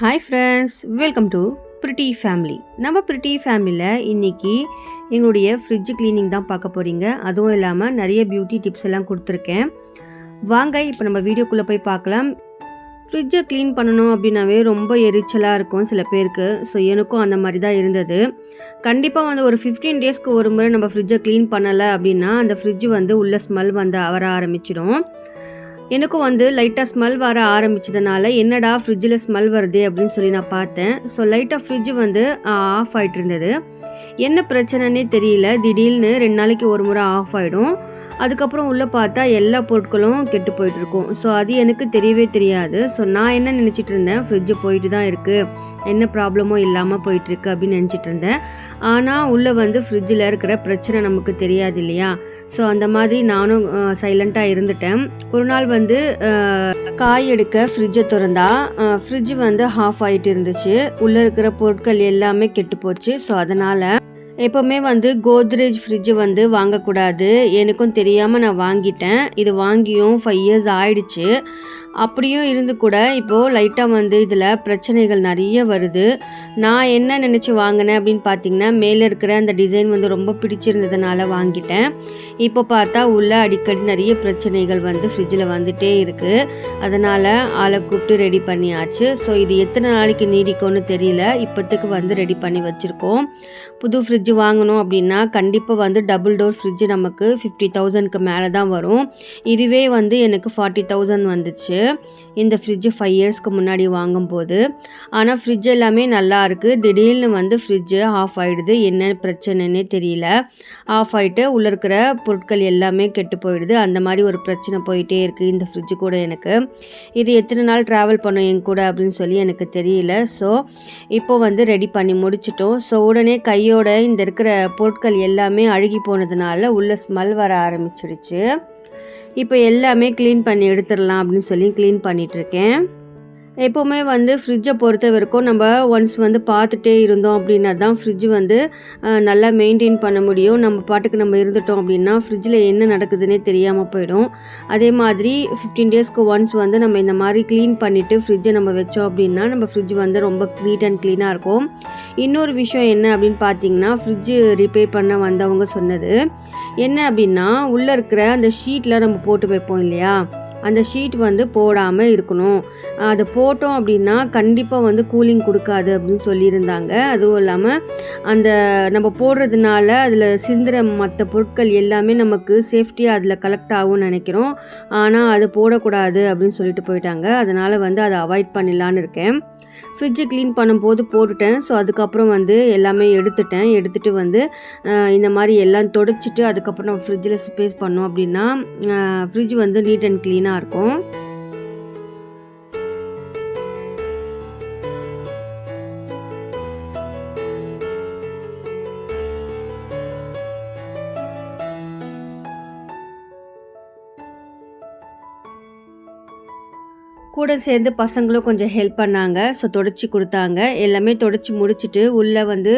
Hi friends welcome to pretty family நம்ம pretty ஃபேமிலியில் இன்றைக்கி எங்களுடைய ஃப்ரிட்ஜ் க்ளீனிங் தான் பார்க்க போகிறீங்க அதுவும் இல்லாமல் நிறைய பியூட்டி டிப்ஸ் எல்லாம் கொடுத்துருக்கேன். வாங்க இப்போ நம்ம வீடியோக்குள்ளே போய் பார்க்கலாம். ஃப்ரிட்ஜை க்ளீன் பண்ணணும் அப்படின்னாவே ரொம்ப எரிச்சலாக இருக்கும் சில பேருக்கு. ஸோ எனக்கும் அந்த மாதிரி தான் இருந்தது. கண்டிப்பாக வந்து ஒரு ஃபிஃப்டீன் டேஸ்க்கு ஒரு முறை நம்ம ஃப்ரிட்ஜை க்ளீன் பண்ணலை அப்படின்னா அந்த ஃப்ரிட்ஜ் வந்து உள்ள ஸ்மெல் வந்து வர ஆரம்பிச்சிடும். எனக்கும் வந்து லைட்டாக ஸ்மெல் வர ஆரம்பிச்சதுனால என்னடா ஃப்ரிட்ஜில் ஸ்மெல் வருது? அப்படின்னு சொல்லி நான் பார்த்தேன். ஸோ லைட்டாக ஃப்ரிட்ஜ் வந்து ஆஃப் ஆகிட்டு இருந்தது. என்ன பிரச்சனைனே தெரியல. திடீர்னு ரெண்டு நாளைக்கு ஒரு முறை ஆஃப் ஆகிடும் அதுக்கப்புறம் உள்ளே பார்த்தா எல்லா பொருட்களும் கெட்டு போயிட்டு இருக்கும் ஸோ அது எனக்கு தெரியவே தெரியாது. ஸோ நான் என்ன நினச்சிட்டு இருந்தேன்? ஃப்ரிட்ஜு போயிட்டு தான் இருக்குது என்ன ப்ராப்ளமும் இல்லாமல் போயிட்டுருக்கு அப்படின்னு நினச்சிட்டு இருந்தேன். ஆனால் உள்ளே வந்து ஃப்ரிட்ஜில் இருக்கிற பிரச்சனை நமக்கு தெரியாது இல்லையா? ஸோ அந்த மாதிரி நானும் சைலண்ட்டாக இருந்துட்டேன். ஒரு நாள் வந்து காய் எடுக்க ஃப்ரிட்ஜை திறந்தா ஃப்ரிட்ஜ் வந்து ஆஃப் ஆகிட்டு இருந்துச்சு. உள்ளே இருக்கிற பொருட்கள் எல்லாமே கெட்டு போச்சு. ஸோ அதனால் எப்போவுமே வந்து கோத்ரேஜ் ஃப்ரிட்ஜு வந்து வாங்கக்கூடாது. எனக்கும் தெரியாமல் நான் வாங்கிட்டேன். இது வாங்கியும் ஃபைவ் இயர்ஸ் ஆயிடுச்சு. அப்படியும் இருந்து கூட இப்போது லைட்டாக வந்து இதில் பிரச்சனைகள் நிறைய வருது. நான் என்ன நினச்சி வாங்கினேன் அப்படின்னு பார்த்தீங்கன்னா மேலே இருக்கிற அந்த டிசைன் வந்து ரொம்ப பிடிச்சிருந்ததுனால வாங்கிட்டேன். இப்போ பார்த்தா உள்ள அடிக்கடி நிறைய பிரச்சனைகள் வந்து ஃப்ரிட்ஜில் வந்துட்டே இருக்குது அதனால் ஆளை கூப்பிட்டு ரெடி பண்ணியாச்சு. ஸோ இது எத்தனை நாளைக்கு நீடிக்கும்னு தெரியல. இப்போத்துக்கு வந்து ரெடி பண்ணி வச்சுருக்கோம். புது ஃப்ரிட்ஜ் வாங்கணும் அப்படின்னா கண்டிப்பாக வந்து டபுள் டோர் ஃப்ரிட்ஜ் நமக்கு ஃபிஃப்டி தௌசண்ட்க்கு மேலே தான் வரும். இதுவே வந்து எனக்கு ஃபார்ட்டி தௌசண்ட் வந்துச்சு. இந்த ஃப்ரிட்ஜு ஃபைவ் இயர்ஸ்க்கு முன்னாடி வாங்கும்போது. ஆனால் ஃப்ரிட்ஜ் எல்லாமே நல்லா இருக்குது திடீர்னு வந்து ஃப்ரிட்ஜு ஆஃப் ஆகிடுது என்ன பிரச்சனைன்னே தெரியல. ஆஃப் ஆகிட்டு உள்ளே இருக்கிற பொருட்கள் எல்லாமே கெட்டு போயிடுது. அந்த மாதிரி ஒரு பிரச்சனை போயிட்டே இருக்குது இந்த ஃப்ரிட்ஜு கூட எனக்கு. இது எத்தனை நாள் ட்ராவல் பண்ணும் என் கூட அப்படின்னு சொல்லி எனக்கு தெரியல. ஸோ இப்போ வந்து ரெடி பண்ணி முடிச்சிட்டோம். ஸோ உடனே கையோட இந்த இருக்கிற பொருட்கள் எல்லாமே அழுகி போனதுனால உள்ள ஸ்மெல் வர ஆரம்பிச்சிடுச்சு இப்போ எல்லாமே க்ளீன் பண்ணி எடுத்துடலாம் அப்படின்னு சொல்லி க்ளீன் பண்ணிகிட்ருக்கேன் எப்போவுமே வந்து ஃப்ரிட்ஜை பொறுத்த வரைக்கும் நம்ம ஒன்ஸ் வந்து பார்த்துட்டே இருந்தோம் அப்படின்னா தான் ஃப்ரிட்ஜ் வந்து நல்லா மெயின்டைன் பண்ண முடியும். நம்ம பாட்டுக்கு நம்ம இருந்துட்டோம் அப்படின்னா ஃப்ரிட்ஜில் என்ன நடக்குதுன்னே தெரியாமல் போயிடும். அதே மாதிரி ஃபிஃப்டீன் டேஸ்க்கு ஒன்ஸ் வந்து நம்ம இந்த மாதிரி க்ளீன் பண்ணிவிட்டு ஃப்ரிட்ஜை நம்ம வச்சோம் அப்படின்னா நம்ம ஃப்ரிட்ஜ் வந்து ரொம்ப நீட் அண்ட் க்ளீனாக இருக்கும். இன்னொரு விஷயம் என்ன அப்படின்னு பார்த்தீங்கன்னா ஃப்ரிட்ஜு ரிப்பேர் பண்ண வந்தவங்க சொன்னது. என்ன அப்படின்னா உள்ளே இருக்கிற அந்த ஷீட்டில் நம்ம போட்டு வைப்போம் இல்லையா? அந்த ஷீட் வந்து போடாமல் இருக்கணும். அதை போட்டோம் அப்படின்னா கண்டிப்பாக வந்து கூலிங் கொடுக்காது அப்படின்னு சொல்லியிருந்தாங்க. அதுவும் இல்லாமல் அந்த நம்ம போடுறதுனால அதில் சிந்துற மற்ற பொருட்கள் எல்லாமே நமக்கு சேஃப்டியாக அதில் கலெக்ட் ஆகும்னு நினைக்கிறோம். ஆனால் அது போடக்கூடாது அப்படின்னு சொல்லிட்டு போயிட்டாங்க. அதனால் வந்து அதை அவாய்ட் பண்ணிடலான்னு இருக்கேன். ஃப்ரிட்ஜு க்ளீன் பண்ணும்போது போட்டுட்டேன். ஸோ அதுக்கப்புறம் வந்து எல்லாமே எடுத்துட்டேன். எடுத்துகிட்டு வந்து இந்த மாதிரி எல்லாம் தொடச்சிட்டு அதுக்கப்புறம் நம்ம ஃப்ரிட்ஜில் ஸ்பேஸ் பண்ணோம் அப்படின்னா ஃப்ரிட்ஜ் வந்து நீட் அண்ட் க்ளீனாக இருக்கும். கூட சேர்ந்து பசங்களும் கொஞ்சம் ஹெல்ப் பண்ணாங்க. ஸோ தொடச்சி கொடுத்தாங்க. எல்லாமே தொடச்சி முடிச்சுட்டு உள்ளே வந்து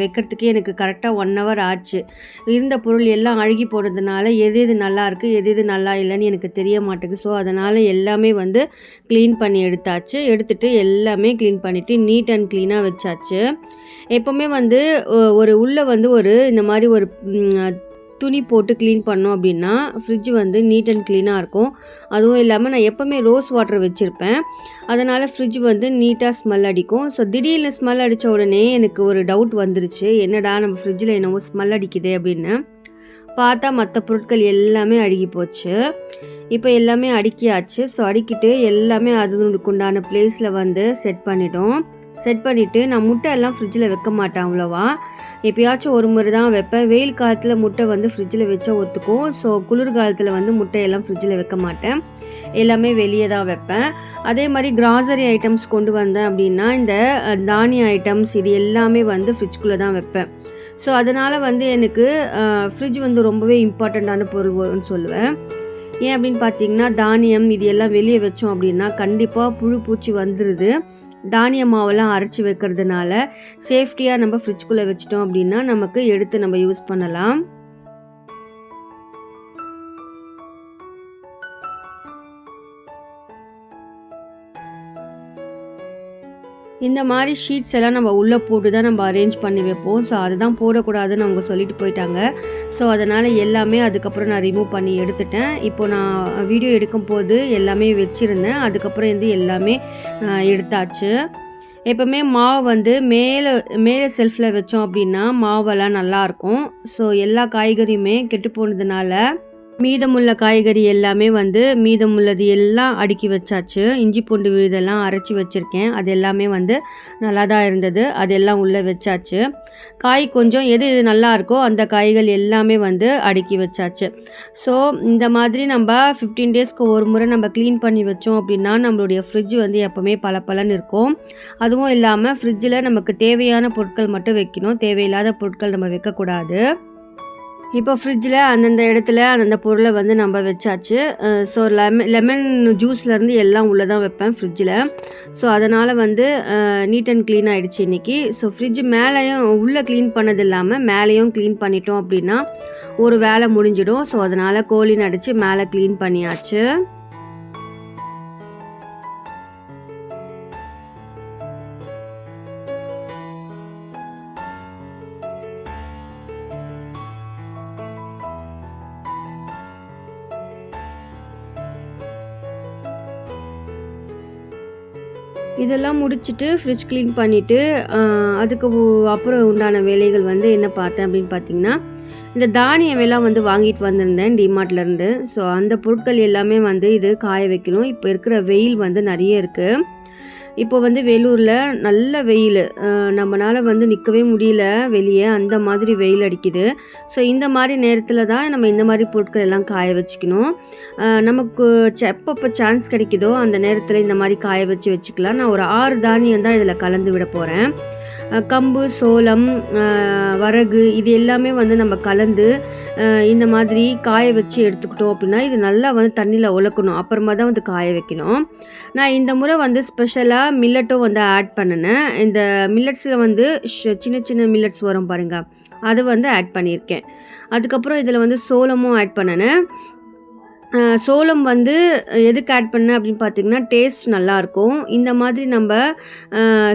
வைக்கிறதுக்கு எனக்கு கரெக்டாக ஒன் ஹவர் ஆச்சு. இருந்த பொருள் எல்லாம் அழுகி போனதுனால எது எது நல்லா இருக்குது எது எது நல்லா இல்லைன்னு எனக்கு தெரிய மாட்டேங்குது. ஸோ அதனால் எல்லாமே வந்து க்ளீன் பண்ணி எடுத்தாச்சு. எடுத்துகிட்டு எல்லாமே க்ளீன் பண்ணிவிட்டு நீட் அண்ட் க்ளீனாக வச்சாச்சு. எப்போவுமே வந்து ஒ- ஒரு உள்ளே வந்து ஒரு இந்த மாதிரி ஒரு துணி போட்டு க்ளீன் பண்ணோம் அப்படின்னா ஃப்ரிட்ஜ் வந்து நீட் அண்ட் க்ளீனாக இருக்கும். அதுவும் இல்லாமல் நான் எப்போவுமே ரோஸ் வாட்டர் வச்சுருப்பேன். அதனால் ஃப்ரிட்ஜ் வந்து நீட்டாக ஸ்மெல் அடிக்கும். ஸோ திடீர்னு ஸ்மெல் அடித்த உடனே எனக்கு ஒரு டவுட் வந்துருச்சு. என்னடா நம்ம ஃப்ரிட்ஜில் என்னவோ ஸ்மெல் அடிக்குது அப்படின்னு. பார்த்தா மற்ற பொருட்கள் எல்லாமே அழுகி போச்சு. இப்போ எல்லாமே அடுக்கியாச்சு. ஸோ அடுக்கிட்டு எல்லாமே அதுக்கு உண்டான பிளேஸில் வந்து செட் பண்ணிட்டோம். செட் பண்ணிவிட்டு நான் முட்டை எல்லாம் ஃப்ரிட்ஜில் வைக்க மாட்டேன் அவ்வளோவா. எப்பயாச்சும் ஒரு முறை தான் வைப்பேன். வெயில் காலத்தில் முட்டை வந்து ஃப்ரிட்ஜில் வச்சா ஒத்துக்கும். ஸோ குளிர் காலத்தில் வந்து முட்டையெல்லாம் ஃப்ரிட்ஜில் வைக்க மாட்டேன். எல்லாமே வெளியே தான் வைப்பேன். அதே மாதிரி கிராசரி ஐட்டம்ஸ் கொண்டு வந்தேன் அப்படின்னா இந்த தானிய ஐட்டம்ஸ் இது எல்லாமே வந்து ஃப்ரிட்ஜ்குள்ளே தான் வைப்பேன். ஸோ அதனால் வந்து எனக்கு ஃப்ரிட்ஜ் வந்து ரொம்பவே இம்பார்ட்டண்ட்டான பொருள் சொல்லுவேன். ஏன் அப்படின்னு பார்த்தீங்கன்னா தானியம் இது எல்லாம் வெளியே வச்சோம் அப்படின்னா கண்டிப்பாக புழு பூச்சி வந்துடுது தானிய மாவெல்லாம் அரைச்சி வைக்கிறதுனால சேஃப்டியாக நம்ம ஃப்ரிட்ஜ்குள்ளே வச்சிட்டோம் அப்படின்னா நமக்கு எடுத்து நம்ம யூஸ் பண்ணலாம். இந்த மாதிரி ஷீட்ஸ் எல்லாம் நம்ம உள்ளே போட்டு தான் நம்ம அரேஞ்ச் பண்ணி வைப்போம். ஸோ அதுதான் போடக்கூடாதுன்னு அவங்க சொல்லிட்டு போயிட்டாங்க. ஸோ அதனால் எல்லாமே அதுக்கப்புறம் நான் ரிமூவ் பண்ணி எடுத்துட்டேன். இப்போ நான் வீடியோ எடுக்கும் போது எல்லாமே வச்சுருந்தேன். அதுக்கப்புறம் வந்து எல்லாமே எடுத்தாச்சு. எப்போவுமே மாவு வந்து மேலே மேலே செல்ஃபில் வச்சோம் அப்படின்னா மாவெல்லாம் நல்லாயிருக்கும் ஸோ எல்லா காய்கறியுமே கெட்டு போனதுனால மீதமுள்ள காய்கறி எல்லாமே வந்து மீதமுள்ளது எல்லாம் அடுக்கி வச்சாச்சு. இஞ்சி பூண்டு இதெல்லாம் அரைச்சி வச்சுருக்கேன். அது எல்லாமே வந்து நல்லா தான் இருந்தது. அதெல்லாம் உள்ளே வச்சாச்சு. காய் கொஞ்சம் எது எது நல்லா இருக்கோ அந்த காய்கள் எல்லாமே வந்து அடுக்கி வச்சாச்சு. ஸோ இந்த மாதிரி நம்ம ஃபிஃப்டீன் டேஸ்க்கு ஒரு முறை நம்ம க்ளீன் பண்ணி வச்சோம் அப்படின்னா நம்மளுடைய ஃப்ரிட்ஜ் வந்து எப்போவுமே பளபளன்னு இருக்கும். அதுவும் இல்லாமல் ஃப்ரிட்ஜில் நமக்கு தேவையான பொருட்கள் மட்டும் வைக்கணும். தேவையில்லாத பொருட்கள் நம்ம வைக்கக்கூடாது. இப்போ ஃப்ரிட்ஜில் அந்தந்த இடத்துல அந்தந்த பொருளை வந்து நம்ம வச்சாச்சு. ஸோ லெமன் லெமன் ஜூஸ்லேருந்து எல்லாம் உள்ளே தான் வைப்பேன் ஃப்ரிட்ஜில் ஸோ அதனால் வந்து நீட் அண்ட் க்ளீன் ஆகிடுச்சு இன்றைக்கி ஸோ ஃப்ரிட்ஜ் மேலேயும் உள்ளே க்ளீன் பண்ணது இல்லாமல் மேலேயும் க்ளீன் பண்ணிட்டோம் அப்படின்னா ஒரு வேலை முடிஞ்சிடும். ஸோ அதனால் கோழி அடித்து மேலே க்ளீன் பண்ணியாச்சு. இதெல்லாம் முடிச்சுட்டு ஃப்ரிட்ஜ் க்ளீன் பண்ணிவிட்டு அதுக்கு அப்புறம் உண்டான வேலைகள் வந்து என்ன பார்த்தேன் அப்படின்னு பார்த்தீங்கன்னா இந்த தானியம் எல்லாம் வந்து வாங்கிட்டு வந்திருந்தேன் டிமார்ட்லேருந்து ஸோ அந்த பொருட்கள் எல்லாமே வந்து இது காய வைக்கணும். இப்போ இருக்கிற வெயில் வந்து நிறைய இருக்குது இப்போ வந்து வேலூரில் நல்ல வெயில். நம்மளால் வந்து நிற்கவே முடியல வெளியே. அந்த மாதிரி வெயில் அடிக்குது. ஸோ இந்த மாதிரி நேரத்தில் தான் நம்ம இந்த மாதிரி பொருட்கள் எல்லாம் காய வச்சுக்கணும். நமக்கு எப்பப்போ சான்ஸ் கிடைக்குதோ அந்த நேரத்தில் இந்த மாதிரி காய வச்சு வச்சுக்கலாம். நான் ஒரு ஆறு தானியம் தான் இதில் கலந்து விட போகிறேன் கம்பு சோளம் வரகு இது எல்லாமே வந்து நம்ம கலந்து இந்த மாதிரி காய வச்சு எடுத்துக்கிட்டோம் அப்படின்னா இது நல்லா வந்து தண்ணியில் உலக்கணும். அப்புறமா தான் வந்து காய வைக்கணும். நான் இந்த முறை வந்து ஸ்பெஷலாக மில்லட்டும் வந்து ஆட் பண்ணினேன். இந்த மில்லட்ஸில் வந்து ஷ- சின்ன சின்ன மில்லட்ஸ் வரும் பாருங்கள் அது வந்து ஆட் பண்ணியிருக்கேன். அதுக்கப்புறம் இதில் வந்து சோளமும் ஆட் பண்ணினேன். சோளம் வந்து எதுக்கு ஆட் பண்ணேன் அப்படின்னு பார்த்தீங்கன்னா டேஸ்ட் நல்லாயிருக்கும் இந்த மாதிரி நம்ம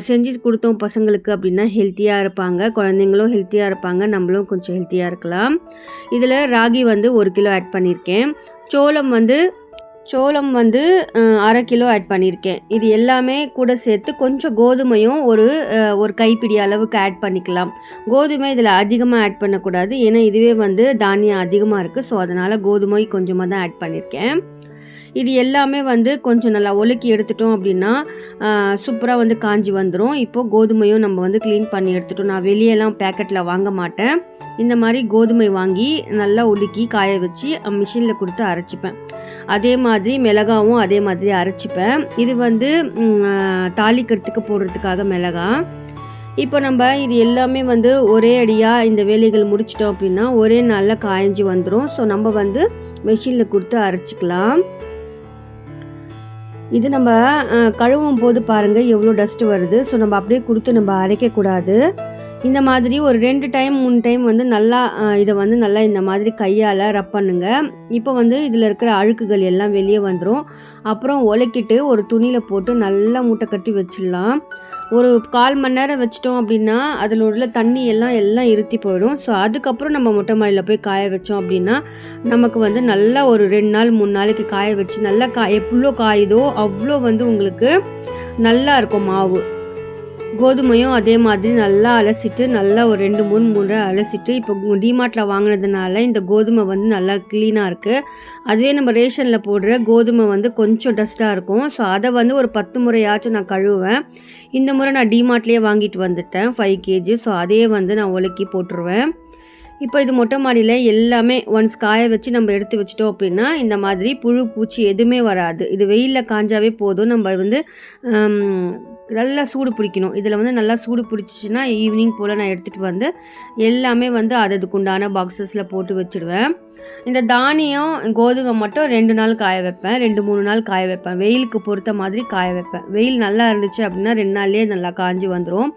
செஞ்சு கொடுத்தோம் பசங்களுக்கு அப்படின்னா ஹெல்த்தியாக இருப்பாங்க. குழந்தைங்களும் ஹெல்த்தியாக இருப்பாங்க. நம்மளும் கொஞ்சம் ஹெல்த்தியாக இருக்கலாம். இதில் ராகி வந்து ஒரு கிலோ ஆட் பண்ணியிருக்கேன் சோளம் வந்து சோளம் வந்து அரை கிலோ ஆட் பண்ணியிருக்கேன் இது எல்லாமே கூட சேர்த்து கொஞ்சம் கோதுமையும் ஒரு ஒரு கைப்பிடி அளவுக்கு ஆட் பண்ணிக்கலாம். கோதுமை இதில் அதிகமாக ஆட் பண்ணக்கூடாது. ஏன்னா இதுவே வந்து தானியம் அதிகமாக இருக்குது ஸோ அதனால் கோதுமை கொஞ்சமாக தான் ஆட் பண்ணியிருக்கேன் இது எல்லாமே வந்து கொஞ்சம் நல்லா ஒலுக்கி எடுத்துட்டோம் அப்படின்னா சூப்பராக வந்து காஞ்சி வந்துடும் இப்போது கோதுமையும் நம்ம வந்து க்ளீன் பண்ணி எடுத்துட்டோம். நான் வெளியெல்லாம் பேக்கெட்டில் வாங்க மாட்டேன். இந்த மாதிரி கோதுமை வாங்கி நல்லா உலுக்கி காய வச்சு மிஷினில் கொடுத்து அரைச்சிப்பேன். அதே மாதிரி மிளகாவும் அதே மாதிரி அரைச்சிப்பேன். இது வந்து தாளிக்கிறதுக்கு போடுறதுக்காக மிளகா. இப்போ நம்ம இது எல்லாமே வந்து ஒரே அடியாக இந்த வேலைகள் முடிச்சிட்டோம் அப்படின்னா ஒரே நாளில் காய்ஞ்சி வந்துடும் ஸோ நம்ம வந்து மிஷினில் கொடுத்து அரைச்சிக்கலாம். இது நம்ம கழுவும் போது பாருங்கள் எவ்வளோ டஸ்ட் வருது. ஸோ நம்ம அப்படியே கொடுத்து நம்ம அரைக்கக்கூடாது இந்த மாதிரி ஒரு ரெண்டு டைம் மூணு டைம் வந்து நல்லா இதை வந்து நல்லா இந்த மாதிரி கையால் ரப் பண்ணுங்க. இப்போ வந்து இதில் இருக்கிற அழுக்குகள் எல்லாம் வெளியே வந்துடும் அப்புறம் உலக்கிட்டு ஒரு துணியில் போட்டு நல்லா மூட்டை கட்டி வச்சிடலாம். ஒரு கால் மணி நேரம் வச்சிட்டோம் அப்படின்னா அதில் உள்ள தண்ணி எல்லாம் எல்லாம் இருத்தி போயிடும். ஸோ அதுக்கப்புறம் நம்ம மொட்டை மாடியில் போய் காய வச்சோம் அப்படின்னா நமக்கு வந்து நல்லா ஒரு ரெண்டு நாள் மூணு நாளைக்கு காய வச்சு நல்லா கா எவ்வளோ காயுதோ அவ்வளோ வந்து உங்களுக்கு நல்லா இருக்கும் மாவு. கோதுமையும் அதே மாதிரி நல்லா அலசிட்டு நல்லா ஒரு ரெண்டு மூணு முறை அலசிட்டு இப்போ டிமார்ட்டில் வாங்கினதுனால இந்த கோதுமை வந்து நல்லா க்ளீனாக இருக்குது அதுவே நம்ம ரேஷனில் போடுற கோதுமை வந்து கொஞ்சம் டஸ்ட்டாக இருக்கும். ஸோ அதை வந்து ஒரு பத்து முறையாச்சும் நான் கழுவுவேன். இந்த முறை நான் டிமார்ட்லேயே வாங்கிட்டு வந்துட்டேன் ஃபைவ் கேஜி ஸோ அதே வந்து நான் ஒலுக்கி போட்டுருவேன். இப்போ இது மொட்டை மாடியில் எல்லாமே ஒன்ஸ் காய வச்சு நம்ம எடுத்து வச்சிட்டோம் அப்படின்னா இந்த மாதிரி புழு பூச்சி எதுவுமே வராது. இது வெயிலில் காஞ்சாவே போதும். நம்ம வந்து நல்லா சூடு பிடிக்கணும். இதில் வந்து நல்லா சூடு பிடிச்சிச்சின்னா ஈவினிங் போல் நான் எடுத்துகிட்டு வந்து எல்லாமே வந்து அதுக்கு பாக்ஸஸில் போட்டு வச்சுடுவேன். இந்த தானியம் கோதுமை மட்டும் ரெண்டு நாள் காய வைப்பேன். ரெண்டு மூணு நாள் காய வைப்பேன். வெயிலுக்கு பொறுத்த மாதிரி காய வைப்பேன். வெயில் நல்லா இருந்துச்சு அப்படின்னா ரெண்டு நாள்லேயே நல்லா காஞ்சி வந்துடும்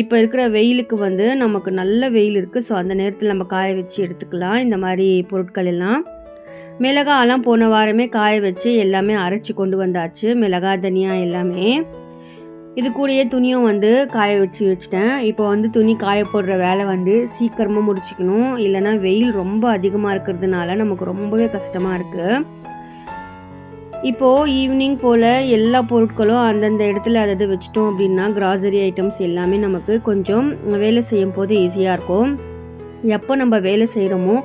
இப்போ இருக்கிற வெயிலுக்கு வந்து நமக்கு நல்ல வெயில் இருக்குது ஸோ அந்த நேரத்தில் நம்ம காய வச்சு எடுத்துக்கலாம். இந்த மாதிரி பொருட்கள் எல்லாம். மிளகாலாம் போன வாரமே காய வச்சு எல்லாமே அரைச்சி கொண்டு வந்தாச்சு. மிளகா தனியா எல்லாமே. இது கூடயே துணியும் வந்து காய வச்சு வச்சுட்டேன். இப்போ வந்து துணி காய போடுற வேலை வந்து சீக்கிரமாக முடிச்சுக்கணும். இல்லைன்னா வெயில் ரொம்ப அதிகமாக இருக்கிறதுனால நமக்கு ரொம்பவே கஷ்டமாக இருக்குது இப்போது ஈவினிங் போல் எல்லா பொருட்களும் அந்தந்த இடத்துல அதை வச்சுட்டோம் அப்படின்னா கிராசரி ஐட்டம்ஸ் எல்லாமே நமக்கு கொஞ்சம் வேலை செய்யும் போது ஈஸியாக இருக்கும். எப்போ நம்ம வேலை செய்கிறோமோ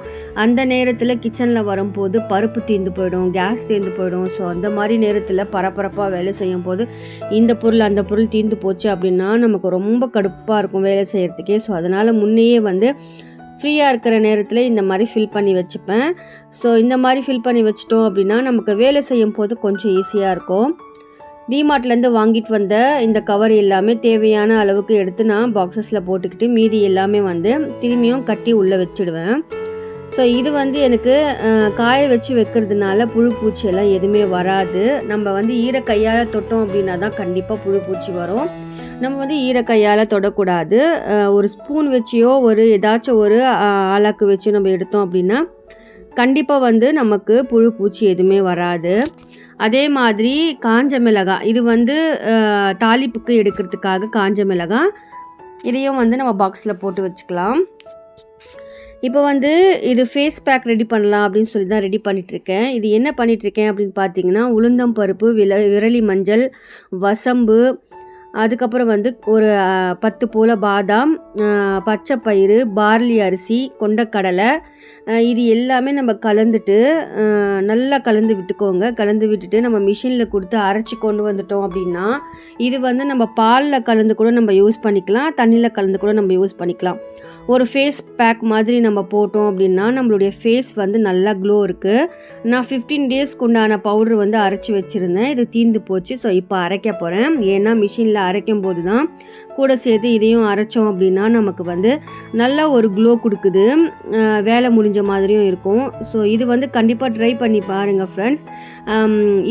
அந்த நேரத்தில் கிச்சனில் வரும்போது பருப்பு தீர்ந்து போயிடும் கேஸ் தீர்ந்து போயிடும். ஸோ அந்த மாதிரி நேரத்தில் பரபரப்பாக வேலை செய்யும் போது இந்த பொருள் அந்த பொருள் தீர்ந்து போச்சு அப்படின்னா நமக்கு ரொம்ப கடுப்பாக இருக்கும் வேலை செய்கிறதுக்கே ஸோ அதனால் முன்னையே வந்து ஃப்ரீயாக இருக்கிற நேரத்தில் இந்த மாதிரி ஃபில் பண்ணி வச்சுப்பேன். ஸோ இந்த மாதிரி ஃபில் பண்ணி வச்சிட்டோம் அப்படின்னா நமக்கு வேலை செய்யும் போது கொஞ்சம் ஈஸியாக இருக்கும். டிமார்ட்லேருந்து வாங்கிட்டு வந்த இந்த கவர் எல்லாமே தேவையான அளவுக்கு எடுத்து நான் பாக்ஸஸில் போட்டுக்கிட்டு மீதி எல்லாமே வந்து திரும்பியும் கட்டி உள்ளே வச்சுடுவேன். ஸோ இது வந்து எனக்கு காய வச்சு வைக்கிறதுனால புழு பூச்சியெல்லாம் எதுவுமே வராது. நம்ம வந்து ஈர கையால் தொட்டோம் அப்படின்னா தான் கண்டிப்பாக புழு பூச்சி வரும். நம்ம வந்து ஈர கையால் தொடக்கூடாது. ஒரு ஸ்பூன் வச்சியோ ஒரு ஏதாச்சும் ஒரு ஆளாக்கு ஆலாக்கு வச்சு நம்ம எடுத்தோம் அப்படின்னா கண்டிப்பாக வந்து நமக்கு புழு பூச்சி எதுவுமே வராது. அதே மாதிரி காஞ்ச மிளகாய் இது வந்து தாளிப்புக்கு எடுக்கிறதுக்காக காஞ்ச மிளகாய் இதையும் வந்து நம்ம பாக்ஸில் போட்டு வச்சுக்கலாம். இப்போ வந்து இது ஃபேஸ் பேக் ரெடி பண்ணலாம் அப்படின்னு சொல்லி தான் ரெடி பண்ணிகிட்ருக்கேன் இது என்ன பண்ணிகிட்ருக்கேன் அப்படின்னு பார்த்தீங்கன்னா உளுந்தம் பருப்பு வில விரலி மஞ்சள் வசம்பு அதுக்கப்புறம் வந்து ஒரு பத்து போல் பாதாம் பச்சை பயிறு பார்லி அரிசி கொண்டக்கடலை இது எல்லாமே நம்ம கலந்துட்டு நல்லா கலந்து விட்டுக்கோங்க. கலந்து விட்டுட்டு நம்ம மிஷினில் கொடுத்து அரைச்சி கொண்டு வந்துட்டோம் அப்படின்னா இது வந்து நம்ம பாலில் கலந்து கூட நம்ம யூஸ் பண்ணிக்கலாம். தண்ணியில் கலந்து கூட நம்ம யூஸ் பண்ணிக்கலாம். ஒரு ஃபேஸ் பேக் மாதிரி நம்ம போட்டோம் அப்படின்னா நம்மளுடைய ஃபேஸ் வந்து நல்லா க்ளோ இருக்குது நான் ஃபிஃப்டீன் டேஸ்க்கு உண்டான பவுடர் வந்து அரைச்சி வச்சுருந்தேன். இது தீர்ந்து போச்சு. ஸோ இப்போ அரைக்க போகிறேன் ஏன்னா மிஷினில் அரைக்கும் போது தான் கூட சேர்த்து இதையும் அரைச்சோம் அப்படின்னா நமக்கு வந்து நல்ல ஒரு க்ளோ கொடுக்குது. வேலை முடிஞ்ச மாதிரியும் இருக்கும். ஸோ இது வந்து கண்டிப்பாக ட்ரை பண்ணி பாருங்கள் ஃப்ரெண்ட்ஸ்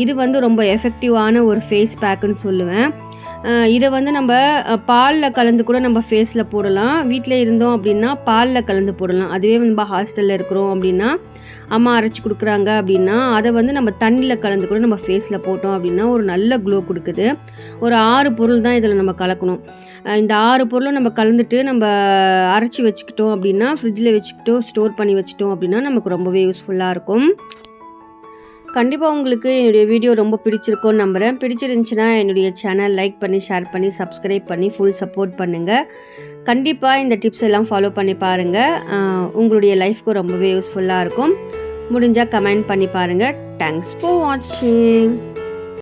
இது வந்து ரொம்ப எஃபெக்டிவான ஒரு ஃபேஸ் பேக்குன்னு சொல்லுவேன். இதை வந்து நம்ம பாலில் கலந்து கூட நம்ம ஃபேஸில் போடலாம். வீட்டில் இருந்தோம் அப்படின்னா பாலில் கலந்து போடலாம். அதுவே வந்து நம்ம ஹாஸ்டலில் இருக்கிறோம் அப்படின்னா அம்மா அரைச்சி கொடுக்குறாங்க அப்படின்னா அதை வந்து நம்ம தண்ணியில் கலந்து கூட நம்ம ஃபேஸில் போட்டோம் அப்படின்னா ஒரு நல்ல க்ளோ கொடுக்குது. ஒரு ஆறு பொருள் தான் இதில் நம்ம கலக்கணும். இந்த ஆறு பொருளும் நம்ம கலந்துட்டு நம்ம அரைச்சி வச்சுக்கிட்டோம் அப்படின்னா ஃப்ரிட்ஜில் வச்சுக்கிட்டோம் ஸ்டோர் பண்ணி வச்சுட்டோம் அப்படின்னா நமக்கு ரொம்பவே யூஸ்ஃபுல்லாக இருக்கும். கண்டிப்பாக உங்களுக்கு என்னுடைய வீடியோ ரொம்ப பிடிச்சிருக்கோன்னு நம்புகிறேன் பிடிச்சிருந்துச்சுன்னா என்னுடைய சேனல் லைக் பண்ணி ஷேர் பண்ணி சப்ஸ்கிரைப் பண்ணி ஃபுல் சப்போர்ட் பண்ணுங்கள் கண்டிப்பாக இந்த டிப்ஸ் எல்லாம் ஃபாலோ பண்ணி பாருங்கள் உங்களுடைய லைஃப்க்கு ரொம்பவே யூஸ்ஃபுல்லாக இருக்கும். முடிஞ்சால் கமெண்ட் பண்ணி பாருங்கள் தேங்க்ஸ் ஃபார் வாட்சிங்